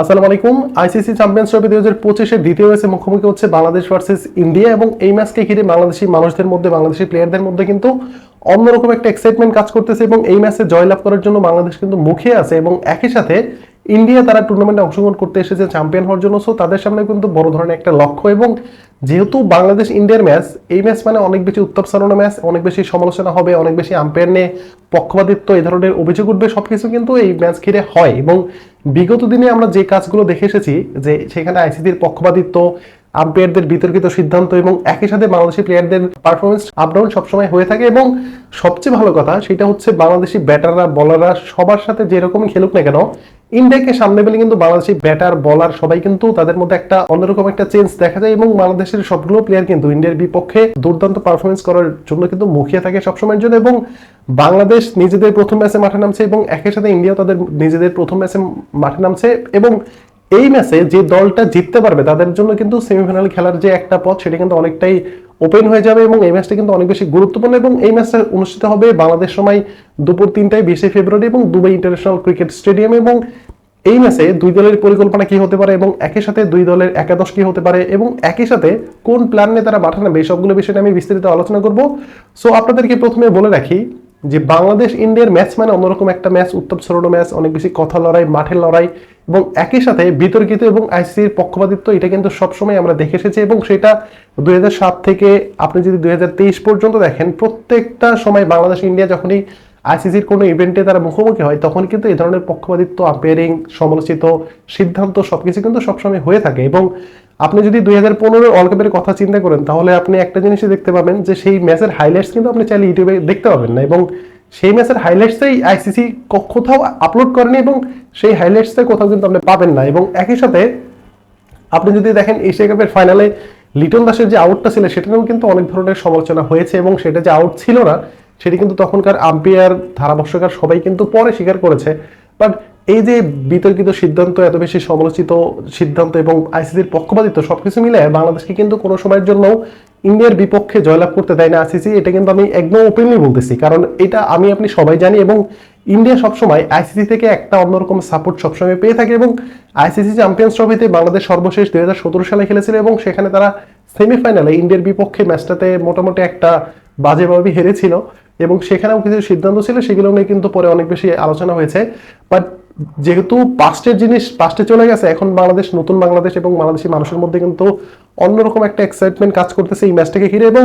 আসসালামু আলাইকুম। ICC champions trophy দুই হাজার পঁচিশের দ্বিতীয় ম্যাচে মুখোমুখি হচ্ছে বাংলাদেশ ভার্সেস ইন্ডিয়া এবং এই ম্যাচকে ঘিরে বাংলাদেশি মানুষদের মধ্যে, বাংলাদেশি প্লেয়ারদের মধ্যে কিন্তু অন্যরকম একটা এক্সাইটমেন্ট কাজ করতেছে এবং এই ম্যাচে জয়লাভ করার জন্য বাংলাদেশ কিন্তু মুখে আছে এবং একই সাথে ইন্ডিয়া তারা টুর্নামেন্টে অংশগ্রহণ করতে এসেছে চ্যাম্পিয়ন হওয়ার জন্য। সো তাদের সামনে কিন্তু বড় ধরনের একটা লক্ষ্য এবং যেহেতু বাংলাদেশ ইন্ডিয়ার ম্যাচ এই ম্যাচ মানে অনেক বেশি উত্তাপ সারানো ম্যাচ অনেক বেশি সমালোচনা হবে, অনেক বেশি আম্পায়ার নিয়ে পক্ষপাতিত্ব, এই ধরনের অভিযোগ উঠবে, সবকিছু কিন্তু এই ম্যাচ ঘিরে হয় এবং বিগত দিনে আমরা যে কাজগুলো দেখে এসেছি, যে সেখানে আইসিসির পক্ষপাতিত্ব আম্পায়ারদের বিতর্কিত সিদ্ধান্ত এবং একই সাথে বাংলাদেশি প্লেয়ারদের পারফরমেন্স আপডাউন সবসময় হয়ে থাকে এবং সবচেয়ে ভালো কথা, সেটা হচ্ছে বাংলাদেশি ব্যাটাররা বলাররা সবার সাথে যেরকমই খেলুক না কেন ইন্ডিয়াকে সামনে পেলে কিন্তু বাংলাদেশি ব্যাটার বলার সবাই কিন্তু তাদের মধ্যে একটা অন্যরকম একটা চেঞ্জ দেখা যায় এবং বাংলাদেশের সবগুলো প্লেয়ার কিন্তু ইন্ডিয়ার বিপক্ষে দুর্দান্ত পারফরমেন্স করার জন্য কিন্তু মুখিয়ে থাকে সবসময়ের জন্য এবং বাংলাদেশ নিজেদের প্রথম ম্যাচে মাঠে নামছে এবং একই সাথে ইন্ডিয়াও তাদের নিজেদের প্রথম ম্যাচে মাঠে নামছে এবং এই ম্যাচে যে দলটা জিততে পারবে তাদের জন্য কিন্তু সেমিফাইনাল খেলার যে একটা পথ সেটা কিন্তু অনেকটাই ওপেন হয়ে যাবে এবং এই ম্যাচটা কিন্তু অনেক বেশি গুরুত্বপূর্ণ এবং এই ম্যাচটা অনুষ্ঠিত হবে বাংলাদেশ সময় দুপুর তিনটায় বিশে ফেব্রুয়ারি এবং দুবাই ইন্টারন্যাশনাল ক্রিকেট স্টেডিয়ামে এবং এই ম্যাচে দুই দলের পরিকল্পনা কি হতে পারে এবং একই সাথে দুই দলের একাদশ কি হতে পারে এবং একই সাথে কোন প্ল্যান নিয়ে তারা মাঠে এই সবগুলো বিষয় নিয়ে আমি বিস্তারিত আলোচনা করব। সো আপনাদেরকে প্রথমে বলে রাখি যে বাংলাদেশ ইন্ডিয়ার ম্যাচ মানে অন্যরকম একটা ম্যাচ উত্তপ ছড়ানো ম্যাচ অনেক বেশি কথা লড়াই মাঠের লড়াই এবং একই সাথে বিতর্কিত এবং আইসিসির পক্ষপাতিত্ব, এটা কিন্তু সবসময় আমরা দেখে এসেছি এবং সেটা দুই হাজার সাত থেকে আপনি যদি দুই হাজার তেইশ পর্যন্ত দেখেন, প্রত্যেকটা সময় বাংলাদেশ ইন্ডিয়া যখনই আইসিসির কোনো ইভেন্টে তারা মুখোমুখি হয়, তখন কিন্তু এই ধরনের পক্ষপাতিত্ব আম্পায়ারিং সমালোচিত সিদ্ধান্ত সবকিছু কিন্তু সবসময় হয়ে থাকে। এবং আপনি যদি দুই হাজার পনেরো ওয়ার্ল্ড কাপের কথা চিন্তা করেন, তাহলে আপনি একটা জিনিসই দেখতে পাবেন যে সেই ম্যাচের হাইলাইটস কিন্তু আপনি চাইলে ইউটিউবে দেখতে পাবেন না। এবং সেই ম্যাচের হাইলাইটসটাই আইসিসি কোথাও আপলোড করেনি এবং সেই হাইলাইটসটা কোথাও কিন্তু আপনি পাবেন না। এবং একই সাথে আপনি যদি দেখেন এশিয়া কাপের ফাইনালে লিটন দাসের যে আউটটা ছিল সেটা নিয়েও কিন্তু অনেক ধরনের সমালোচনা হয়েছে এবং সেটা যে আউট ছিল না সেটি কিন্তু তখনকার আম্পায়ার ধারাভাষ্যকার সবাই কিন্তু পরে স্বীকার করেছে। বাট এই যে বিতর্কিত সিদ্ধান্ত, এত বেশি সমালোচিত সিদ্ধান্ত এবং আইসিসির পক্ষপাতিত্ব সবকিছু মিলে বাংলাদেশকে কিন্তু কোনো সময়ের জন্য ইন্ডিয়ার বিপক্ষে জয়লাভ করতে দেয় না আইসিসি এটা কিন্তু আমি একদম ওপেনলি বলতেছি। কারণ এটা আমি, আপনি সবাই জানি এবং ইন্ডিয়া সবসময় আইসিসি থেকে একটা অন্যরকম সাপোর্ট সবসময় পেয়ে থাকে এবং আইসিসি চ্যাম্পিয়ন্স ট্রফিতে বাংলাদেশ সর্বশেষ দুই হাজার সতেরো সালে খেলেছিল এবং সেখানে তারা সেমিফাইনালে ইন্ডিয়ার বিপক্ষে ম্যাচটাতে মোটামুটি একটা বাজেভাবে হেরেছিল। এবং সেখানেও কিছু সিদ্ধান্ত ছিল, সেগুলো নিয়ে কিন্তু পরে অনেক বেশি আলোচনা হয়েছে। বাট যেহেতু পাস্টের জিনিস পাস্টে চলে গেছে, এখন বাংলাদেশ, নতুন বাংলাদেশ এবং বাংলাদেশি মানুষের মধ্যে কিন্তু অন্যরকম একটা এক্সাইটমেন্ট কাজ করতেছে এই ম্যাচটাকে ঘিরে এবং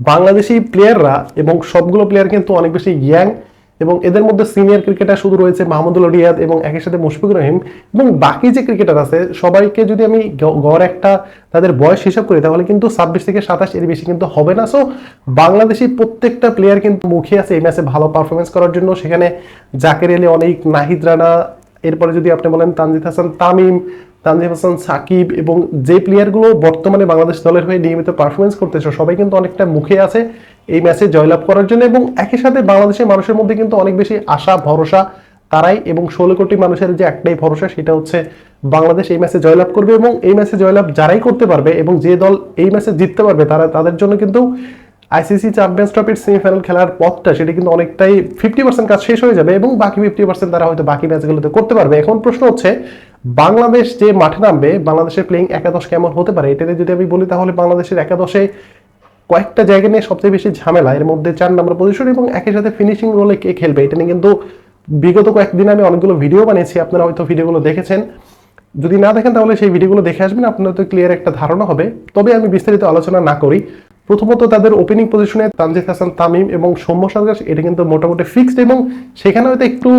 বাংলাদেশি প্লেয়াররা এবং সবগুলো প্লেয়ার কিন্তু অনেক বেশি ইয়াং এবং এদের মধ্যে সিনিয়র ক্রিকেটার শুধু রয়েছে মাহমুদুল রিয়াদ এবং একই সাথে মুশফিকুর রহিম এবং বাকি যে ক্রিকেটার আছে, সবাইকে যদি আমি গড় একটা তাদের বয়স হিসাব করি, তাহলে কিন্তু ছাব্বিশ থেকে সাতাশ এর বেশি কিন্তু হবে না। সো বাংলাদেশি প্রত্যেকটা প্লেয়ার কিন্তু মুখে আছে এই ম্যাচে ভালো পারফরমেন্স করার জন্য। সেখানে জাকের আলী, অনেক, নাহিদ রানা, এরপরে যদি আপনি বলেন তানজিদ হাসান, তামিম তানজিম হাসান, সাকিব এবং যে প্লেয়ারগুলো বর্তমানে বাংলাদেশ দলের হয়ে নিয়মিত পারফরমেন্স করতেছে সবাই কিন্তু অনেকটা মুখে আছে এই ম্যাচে জয়লাভ করার জন্য এবং একই সাথে বাংলাদেশের মানুষের মধ্যে কিন্তু অনেক বেশি আশা, ভরসা তারাই এবং ষোলো কোটি মানুষের যে একটাই ভরসা সেটা হচ্ছে বাংলাদেশ এই ম্যাচে জয়লাভ করবে এবং এই ম্যাচে জয়লাভ যারাই করতে পারবে এবং যে দল এই ম্যাচে জিততে পারবে তারা তাদের জন্য কিন্তু আইসিসি চ্যাম্পিয়ন্স ট্রফির সেমিফাইনাল খেলার পথটা সেটা কিন্তু অনেকটাই ফিফটি পার্সেন্ট কাজ শেষ হয়ে যাবে এবং বাকি ফিফটি পার্সেন্ট তারা হয়তো বাকি ম্যাচগুলোতে করতে পারবে। এখন প্রশ্ন হচ্ছে বাংলাদেশ যে মাঠে নামবে, বাংলাদেশের প্লেইং একাদশ কেমন হতে পারে? এটাতে যদি আমি বলি, তাহলে বাংলাদেশের একাদশে কয়েকটা জায়গা নিয়ে সবচেয়ে বেশি ঝামেলা। এর মধ্যে চার নম্বর পজিশন এবং একই সাথে ফিনিশিং রোলে কে খেলবে? এটা নিয়ে কিন্তু বিগত কয়েকদিন আমি অনেকগুলো ভিডিও বানিয়েছি, আপনারা হয়তো ভিডিওগুলো দেখেছেন। যদি না দেখেন, তাহলে সেই ভিডিওগুলো দেখে আসবেন আপনার তো ক্লিয়ার একটা ধারণা হবে। তবে আমি বিস্তারিত আলোচনা না করি। প্রথমত তাদের ওপেনিং পজিশনে তানজিদ হাসান, তামিম এবং সৌম্য সরকার এটা কিন্তু মোটামুটি ফিক্সড এবং সেখানে হয়তো একটু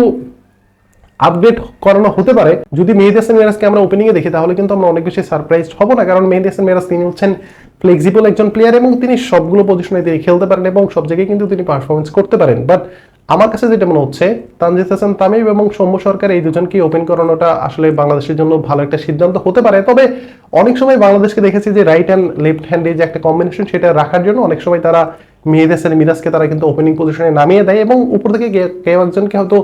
আপডেট করানো হতে পারে। যদি মেহেদি হাসান মিরাজকে আমরা ওপেনিংয়ে দেখি, তাহলে কিন্তু আমরা অনেক বেশি সারপ্রাইজ হব না। কারণ মেহেদি হাসান মিরাজ তিনি হচ্ছেন ফ্লেক্সিবল একজন প্লেয়ার এবং তিনি সবগুলো পজিশনে তিনি খেলতে পারেন এবং সব জায়গায় কিন্তু তিনি পারফরমেন্স করতে পারেন। বাট আমার কাছে যেটা মনে হচ্ছে, তানজিদ হাসান তামিম এবং সৌম্য সরকার এই দুজনকে ওপেন করানোটা আসলে বাংলাদেশের জন্য ভালো একটা সিদ্ধান্ত হতে পারে। তবে অনেক সময় বাংলাদেশকে দেখেছি যে রাইট হ্যান্ড লেফট হ্যান্ডে যে একটা কম্বিনেশন সেটা রাখার জন্য অনেক সময় তারা মেহেদ হাসান মিরাজকে তারা কিন্তু ওপেনিং পজিশনে নামিয়ে দেয় এবং উপর থেকে কেউ একজনকে হয়তো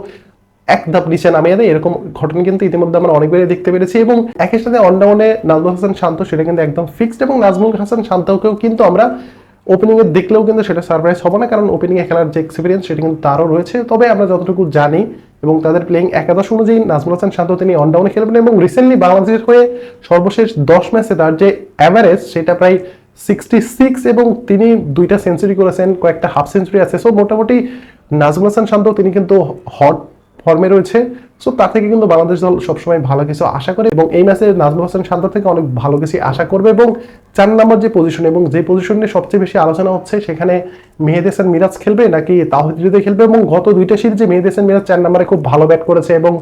এক ধাপ নিচে নামিয়ে দেয়, এরকম ঘটনা কিন্তু ইতিমধ্যে আমরা অনেকবারই দেখতে পেরেছি এবং একই সাথে অনডাউনে নাজমুল হাসান শান্ত, সেটা কিন্তু একদম ফিক্সড এবং নাজমুল হাসান শান্তকেও কিন্তু আমরা ওপেনিং এ দেখলেও কিন্তু সেটা সারপ্রাইজ হবে না, কারণ ওপেনিং এ খেলার যে এক্সপিরিয়েন্স সেটা কিন্তু তারও রয়েছে। তবে আমরা যতটুকু জানি এবং তাদের প্লেইং একাদশ অনুযায়ী নাজমুল হাসান শান্ত তিনি অনডাউনে খেলবেন এবং রিসেন্টলি বাংলাদেশের হয়ে সর্বশেষ দশ ম্যাচে তার যে অ্যাভারেজ সেটা প্রায় সিক্সটি সিক্স এবং তিনি দুইটা সেঞ্চুরি করেছেন, কয়েকটা হাফ সেঞ্চুরি আছে। সো মোটামুটি নাজমুল হাসান শান্ত, তিনি কিন্তু হট ফর্মে রয়েছে। সো তার থেকে কিন্তু বাংলাদেশ দল সবসময় ভালো কিছু আশা করে এবং এই ম্যাচে নাজমুল হাসান শান্ত থেকে অনেক ভালো কিছু আশা করবে এবং চার নম্বর যে পজিশন এবং যে পজিশন নিয়ে সবচেয়ে বেশি আলোচনা হচ্ছে, সেখানে মেহেদ হাসান মিরাজ খেলবে নাকি তাহিদ খেলবে এবং গত দুইটা সিরিজে মেহেদ হাসান মিরাজ চার নম্বরে খুব ভালো ব্যাট করেছে এবং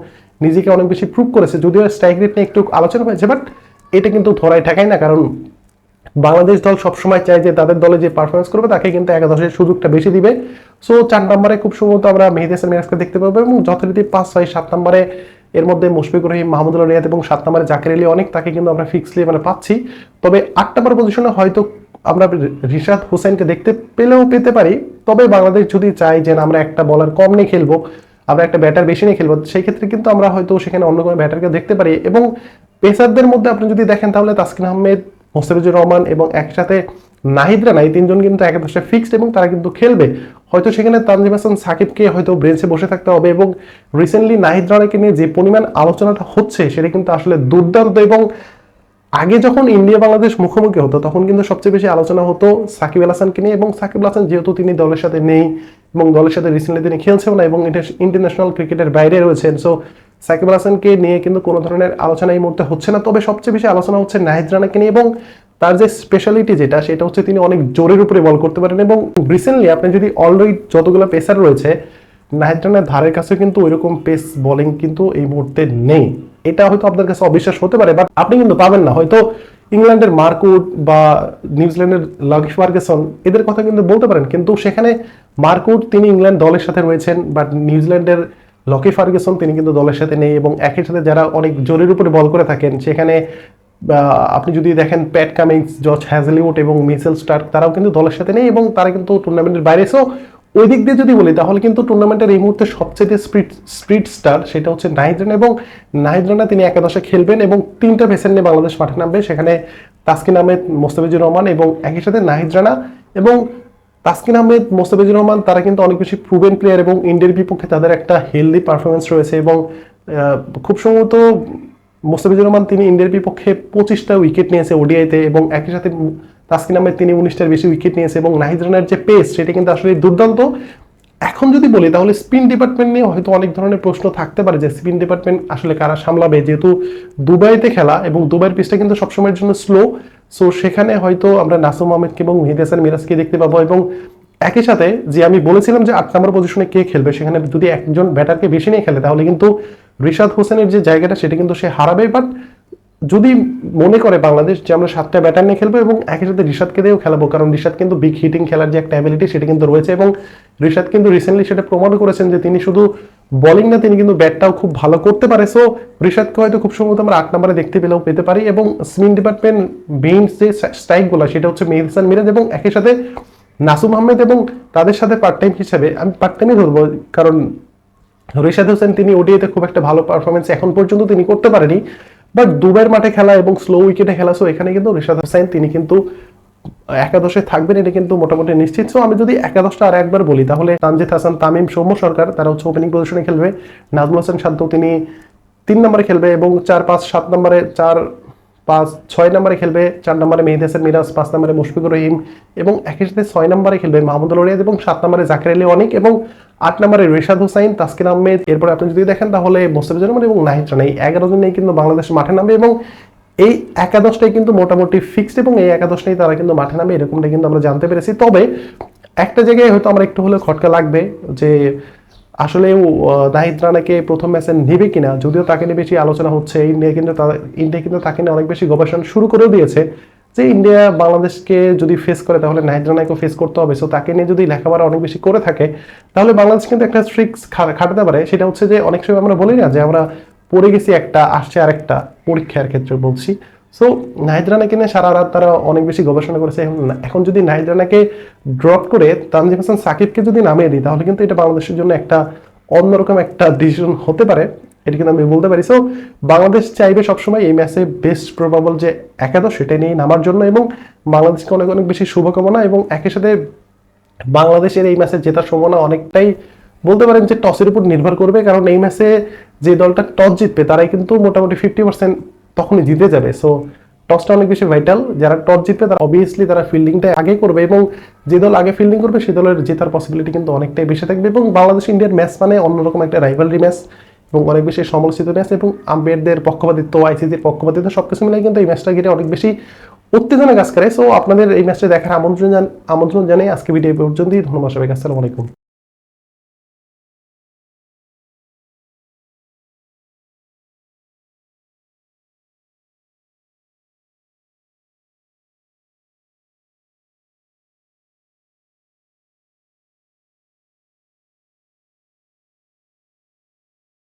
নিজেকে অনেক বেশি প্রুভ করেছে। যদিও স্ট্রাইক রেট নিয়ে একটু আলোচনা হয়েছে বাট এটা কিন্তু ধরাই ঠেকায় না, কারণ বাংলাদেশ দল সবসময় চায় যে তাদের দলে যে পারফরমেন্স করবে, তাকে কিন্তু একাদশের সুযোগটা বেশি দিবে। সো চার নম্বরে খুব সম্ভবত আমরা মেহেদি হাসান মিরাজকে দেখতে পাবো এবং যথারীতি পাঁচ, ছয়, সাত নম্বরে এর মধ্যে মুশফিকুর রহিম, মাহমুদুল্লাহ রিয়াদ এবং সাত নম্বরে জাকির আলী অনেক তাকে কিন্তু আমরা ফিক্সলি মানে পাচ্ছি। তবে আট নম্বর পজিশনে হয়তো আমরা রিশাদ হোসেনকে দেখতে পেলেও পেতে পারি। তবে বাংলাদেশ যদি চাই যে আমরা একটা বলার কম নিয়ে খেলব, আমরা একটা ব্যাটার বেশি নিয়ে খেলব সেই ক্ষেত্রে কিন্তু আমরা হয়তো সেখানে অন্য কোনো ব্যাটারকে দেখতে পারি। এবং পেসারদের মধ্যে আপনি যদি দেখেন, তাহলে তাসকিন আহমেদ মোস্তাফিজুর রহমান এবং একসাথে নাহিদরা নাই তিনজন কিন্তু একাদশে ফিক্সড এবং তারা কিন্তু খেলবে। হয়তো সেখানে তানজিম হাসান, সাকিবকে হয়তো ব্রেঞ্চে বসে থাকতে হবে এবং রিসেন্টলি নাহিদ রানাকে নিয়ে যে পরিমাণ আলোচনাটা হচ্ছে, সেটা কিন্তু আসলে দুর্দান্ত এবং আগে যখন ইন্ডিয়া বাংলাদেশ মুখোমুখি হতো, তখন কিন্তু সবচেয়ে বেশি আলোচনা হতো সাকিব আল হাসানকে নিয়ে এবং সাকিব আল হাসান যেহেতু তিনি দলের সাথে নেই এবং দলের সাথে রিসেন্টলি তিনি খেলছেও না এবং ইন্টারন্যাশনাল ক্রিকেটের বাইরে রয়েছেন সো সাকিব আল হাসানকে নিয়ে কিন্তু কোনো ধরনের আলোচনা এই মুহূর্তে হচ্ছে না। তবে সবচেয়ে বেশি আলোচনা হচ্ছে নাহিদ রানাকে নিয়ে এবং তার যে স্পেশালিটি যেটা, সেটা হচ্ছে তিনি অনেক জোরের উপরে বল করতে পারেন এবং রিসেন্টলি আপনি যদি অলরেডি যতগুলো পেসার রয়েছে, নাহিদ রানার ধারের কাছে কিন্তু ওইরকম পেস বোলিং কিন্তু এই মুহূর্তে নেই। এটা হয়তো আপনার কাছে অবিশ্বাস হতে পারে বাট আপনি কিন্তু পাবেন না। হয়তো ইংল্যান্ডের মার্কুট বা নিউজিল্যান্ডের লাগি ফার্গেসন এদের কথা কিন্তু বলতে পারেন, কিন্তু সেখানে মার্কুট তিনি ইংল্যান্ড দলের সাথে রয়েছেন বাট নিউজিল্যান্ডের লকি ফার্গেসন, তিনি কিন্তু দলের সাথে নেই এবং একই সাথে যারা অনেক জোরের উপরে বল করে থাকেন, সেখানে আপনি যদি দেখেন প্যাট কামিংস, জর্জ হ্যাজলিউড এবং মিসেল স্টার্ক, তারাও কিন্তু দলের সাথে নেই এবং তারা কিন্তু টুর্নামেন্টের বাইরে। সো ওই দিক দিয়ে যদি বলি, তাহলে কিন্তু টুর্নামেন্টের এই মুহূর্তে সবচেয়ে স্পিড স্পিড স্টার সেটা হচ্ছে নাহিদ রানা এবং নাহিদ রানা তিনি একাদশে খেলবেন এবং তিনটা পেসেন্ট নিয়ে বাংলাদেশ মাঠে নামবে। সেখানে তাসকিন আহমেদ, মোস্তাফিজুর রহমান এবং একই সাথে নাহিদ রানা এবং তাসকিন আহমেদ, মোস্তাফিজুর রহমান, তারা কিন্তু অনেক বেশি প্রুভেন প্লেয়ার এবং ইন্ডিয়ার বিপক্ষে তাদের একটা হেলদি পারফরমেন্স রয়েছে এবং খুব সম্ভবত মোস্তাফিজুর রহমান তিনি ইন্ডিয়ার বিপক্ষে পঁচিশটা উইকেট নিয়েছে ওডিআইতে এবং একই সাথে তাসকিন আহমেদ তিনি উনিশটার বেশি উইকেট নিয়েছে এবং নাহিদ রানার যে পেস সেটা কিন্তু আসলে দুর্দান্ত। এখন যদি বলি তাহলে স্পিন ডিপার্টমেন্ট নিয়ে হয়তো অনেক ধরনের প্রশ্ন থাকতে পারে যে স্পিন ডিপার্টমেন্ট আসলে কারা সামলাবে। যেহেতু দুবাইতে খেলা এবং দুবাইয়ের পিচটা কিন্তু সবসময়ের জন্য স্লো সো সেখানে হয়তো আমরা নাসুম আহমেদকে এবং মেহেদি হাসান মিরাজকে দেখতে পাবো এবং একই সাথে যে আমি বলেছিলাম যে আট নম্বর পজিশনে কে খেলবে, সেখানে যদি একজন ব্যাটারকে বেশি নিয়ে খেলে, তাহলে কিন্তু রিশাদ হোসেনের যে জায়গাটা, সেটা কিন্তু সে হারাবে। বাট যদি মনে করে বাংলাদেশ যে আমরা সাতটা ব্যাটার নিয়ে খেলব এবং একই সাথে রিশাদকে দিয়েও খেলাবো, কারণ রিশাদ কিন্তু বিগ হিটিং খেলার যে একটা অ্যাবিলিটি সেটা কিন্তু রয়েছে এবং রিশাদ কিন্তু রিসেন্টলি সেটা প্রমাণ করেছেন যে তিনি শুধু বোলিং না তিনি কিন্তু ব্যাটটাও খুব ভালো করতে পারে। সো রিশাদকে হয়তো খুব সম্ভবত আমরা আট নম্বরে দেখতে পেলেও পেতে পারি এবং স্পিন ডিপার্টমেন্ট মেইন যে স্ট্রাইকগুলো সেটা হচ্ছে মেহেদ হাসান মিরাজ এবং একই সাথে নাসুম আহমেদ এবং তাদের সাথে পার্ট টাইম হিসেবে আমি পার্ট টাইমই ধরবো, কারণ রিশাদ হোসেন তিনি ওডিআইতে খুব একটা ভালো পারফরমেন্স এখন পর্যন্ত তিনি করতে পারেনি। বাট দুবাইয়ের মাঠে খেলা এবং স্লো উইকেটে খেলা সো এখানে কিন্তু রিশাদ হোসেন, তিনি কিন্তু একাদশে থাকবেন, এটা কিন্তু মোটামুটি নিশ্চিত। সো আমি যদি একাদশটা আর একবার বলি, তাহলে তানজিদ হাসান, তামিম, সৌম্য সরকার, তারা হচ্ছে ওপেনিং পজিশনে খেলবে। নাজমুল হাসান শান্ত, তিনি তিন নম্বরে খেলবে এবং চার পাঁচ সাত নম্বরে, চার পাঁচ ছয় নম্বরে খেলবে, চার নম্বরে মেহেদি হাসান মিরাজ, পাঁচ নম্বরে মুশফিকুর রহিম এবং একই সাথে ছয় নম্বরে খেলবে মাহমুদুল রিয়াদ এবং সাত নম্বরে জাকির আলী অনিক এবং আট নম্বরে রেশাদ হুসাইন, তাসকিন আহমেদ। এরপরে আপনি যদি দেখেন, তাহলে মোস্তাফিজুর রহমান এবং নাহিদ রানা, এই এগারো জন নিয়ে কিন্তু বাংলাদেশ মাঠে নামবে এবং এই একাদশটাই কিন্তু মোটামুটি ফিক্সড এবং এই একাদশটাই তারা কিন্তু মাঠে নামে এরকমটা কিন্তু আমরা জানতে পেরেছি। তবে একটা জায়গায় হয়তো আমার একটু হলেও খটকা লাগবে যে আসলে নাহিদ রানাকে প্রথম ম্যাচে নেবে কিনা, যদিও তাকে নিয়ে বেশি আলোচনা হচ্ছে, ইন্ডিয়া কিন্তু ইন্ডিয়া কিন্তু তাকে নিয়ে অনেক বেশি গবেষণা শুরু করেও দিয়েছে যে ইন্ডিয়া বাংলাদেশকে যদি ফেস করে, তাহলে নাহিদ রানাকেও ফেস করতে হবে। সো তাকে নিয়ে যদি লেখাপড়া অনেক বেশি করে থাকে, তাহলে বাংলাদেশ কিন্তু একটা স্ট্রিক্স খাটাতে পারে। সেটা হচ্ছে যে অনেক সময় আমরা বলি না যে আমরা পড়ে গেছি একটা, আসছে আরেকটা। পরীক্ষার ক্ষেত্রে বলছি। সো নাহিদ রানাকে নিয়ে সারা রাত তারা অনেক বেশি গবেষণা করেছে। এখন যদি নাহিদ রানাকে ড্রপ করে তানজিম হাসান সাকিবকে যদি নামিয়ে দিই তাহলে কিন্তু এটা বাংলাদেশের জন্য একটা অন্যরকম একটা ডিসিশন হতে পারে। এটা কিন্তু আমি বলতে পারি। সো বাংলাদেশ চাইবে সবসময় এই ম্যাচে বেস্ট প্রবাবল যে একাদশ সেটা নিয়ে নামার জন্য এবং বাংলাদেশকে অনেক অনেক বেশি শুভকামনা এবং একই সাথে বাংলাদেশের এই ম্যাচে জেতার সম্ভাবনা অনেকটাই বলতে পারেন যে টসের উপর নির্ভর করবে। কারণ এই ম্যাচে যে দলটা টস জিতবে, তারাই কিন্তু মোটামুটি ফিফটি পার্সেন্ট তখনই জিতে যাবে। সো টসটা অনেক বেশি ভাইটাল যারা টস জিতবে, তারা অবভিয়াসলি তারা ফিল্ডিংটা আগে করবে এবং যে দল আগে ফিল্ডিং করবে, সে দলের জেতার পসিবিলিটি কিন্তু অনেকটাই বেশি থাকবে এবং বাংলাদেশ ইন্ডিয়ার ম্যাচ মানে অন্যরকম একটা রাইভালরি ম্যাচ এবং অনেক বেশি সমালোচিত ম্যাচ এবং আম্পায়ারদের পক্ষপাতিত্ব আইসিসির পক্ষপাতিত্ব সব কিছু মিলে কিন্তু এই ম্যাচটা ঘিরে অনেক বেশি উত্তেজনা কাজ করে। সো আপনাদের এই ম্যাচটা দেখার আমন্ত্রণ আমন্ত্রণ জানাই আজকে ভিডিও পর্যন্তই। ধন্যবাদ সবাইকে। আসসালামু আলাইকুম।